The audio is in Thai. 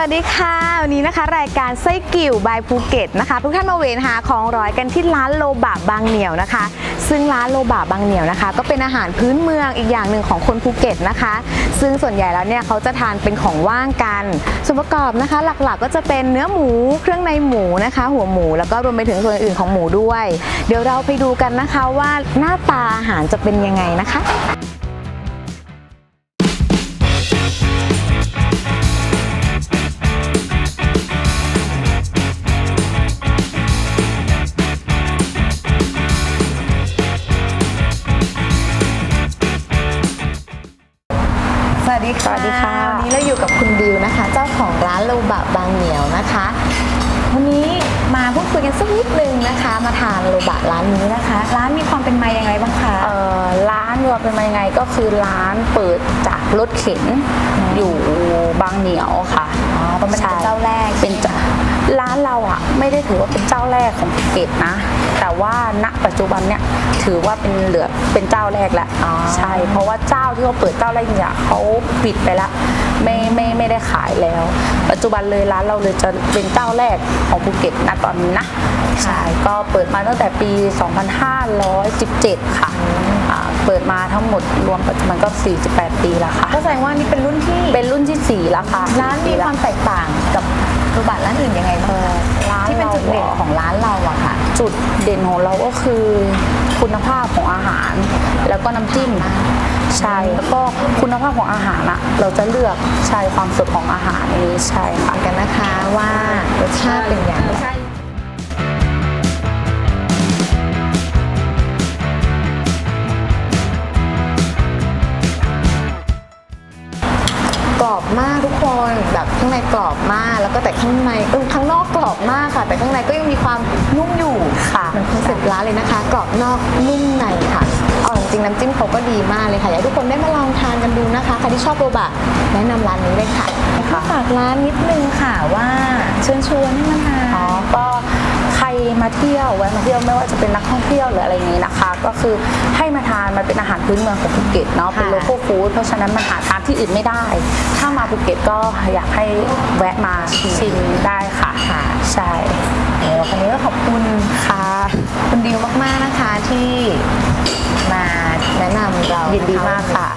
วัสดีค่ะ วันนี้นะคะ รายการไส้กิ่วบายภูเก็ตนะคะ ทุกท่านมาเวนหาของร้อยกันที่ร้านโลบะบางเหนียวนะคะ ซึ่งร้านโลบะบางเหนียวนะคะ ก็เป็นอาหารพื้นเมืองอีกอย่างหนึ่งของคนภูเก็ตนะคะ ซึ่งส่วนใหญ่แล้วเนี่ยเขาจะทานเป็นของว่างกัน ส่วนประกอบนะคะ หลักๆ ก็จะเป็นเนื้อหมูเครื่องในหมูนะคะ หัวหมูแล้วก็รวมไปถึงส่วนอื่นๆของหมูด้วย เดี๋ยวเราไปดูกันนะคะว่าหน้าตาอาหารจะเป็นยังไงนะคะ วัสดีค่ะสวัสดีค่ะวันนี้เราอยู่กับคุณดิวนะคะ เจ้าของร้านโลบะบางเหนียวนะคะ วันนี้มาพูดคุยกันสักนิดนึงนะคะ มาทานโลบะร้านนี้นะคะ ร้านมีความเป็นมายังไงบ้างคะเอ่อร้านวัวเป็นมายังไงก็คือร้านเปิดจากรถเข็นอยู่บางเหนียวค่ะอ๋อเป็นใช่เจ้าแร ไม่ได้ถือว่าเป็นเจ้าแรกของภูเก็ตนะ แต่ว่าณปัจจุบันเนี่ยถือว่าเป็นเหลือเป็นเจ้าแรกแล้วอ๋อใช่ เพราะว่าเจ้าที่เขาเปิดเจ้าแรกเนี่ยเขาปิดไปแล้วไม่ไม่ไม่ได้ขายแล้ว ปัจจุบันเลยร้านเราเลยจะเป็นเจ้าแรกของภูเก็ตณตอนนี้นะใช่ก็เปิดมาตั้งแต่ปี 2517 ค่ะอ่าเปิดมาทั้งหมดรวมปัจจุบันก็ 48 ปีแล้วค่ะก็แสดงว่านี่เป็นรุ่นที่เป็นรุ่นที่ 4 แล้วค่ะร้านมีความแตกต่าง กับโลบะร้านอื่นยังไงบ้างคะร้านที่เป็นเราจุดเด่นของร้านเราอะค่ะ จุดเด่นของเราก็คือคุณภาพของอาหาร แล้วก็น้ำจิ้มใช่แล้วก็คุณภาพของอาหารอะเราจะเลือกใช่ความสดของอาหารนี้ใช่ค่ะกันนะคะว่ารสชาติเป็นอย่างไรกรอบมากทุกคนแบบข้างในกรอบมาก แล้วก็แต่ข้างในเออข้างนอกกรอบมากค่ะ แต่ข้างในก็ยังมีความนุ่มอยู่ค่ะเหมือนคอนเซ็ปต์ร้านเลยนะคะ กรอบนอกนุ่มในค่ะเอาจริงๆน้ำจิ้มเขาก็ดีมากเลยค่ะอยากให้ทุกคนได้มาลองทานกันดูนะคะใครที่ชอบโรบะแนะนำร้านนี้เลยค่ะค่ะ ฝากร้านนิดนึงค่ะว่าเชิญชวนให้มาทาน อ๋อก็ใคร มาเที่ยวแวะมาเที่ยวไม่ว่าจะเป็นนักท่องเที่ยวหรืออะไรอย่างนี้นะคะ ก็คือให้มาทานมันเป็นอาหารพื้นเมืองของภูเก็ตเนาะเป็นค่ะโลโก้ฟู้ดเพราะฉะนั้นมันหาทานที่อื่นไม่ได้ ถ้ามาภูเก็ตก็อยากให้แวะมาชิมได้ค่ะค่ะใช่โอ้วันนี้ก็ขอบคุณค่ะคุณดิวมากๆนะคะที่มาแนะนำเรายินดีมากค่ะ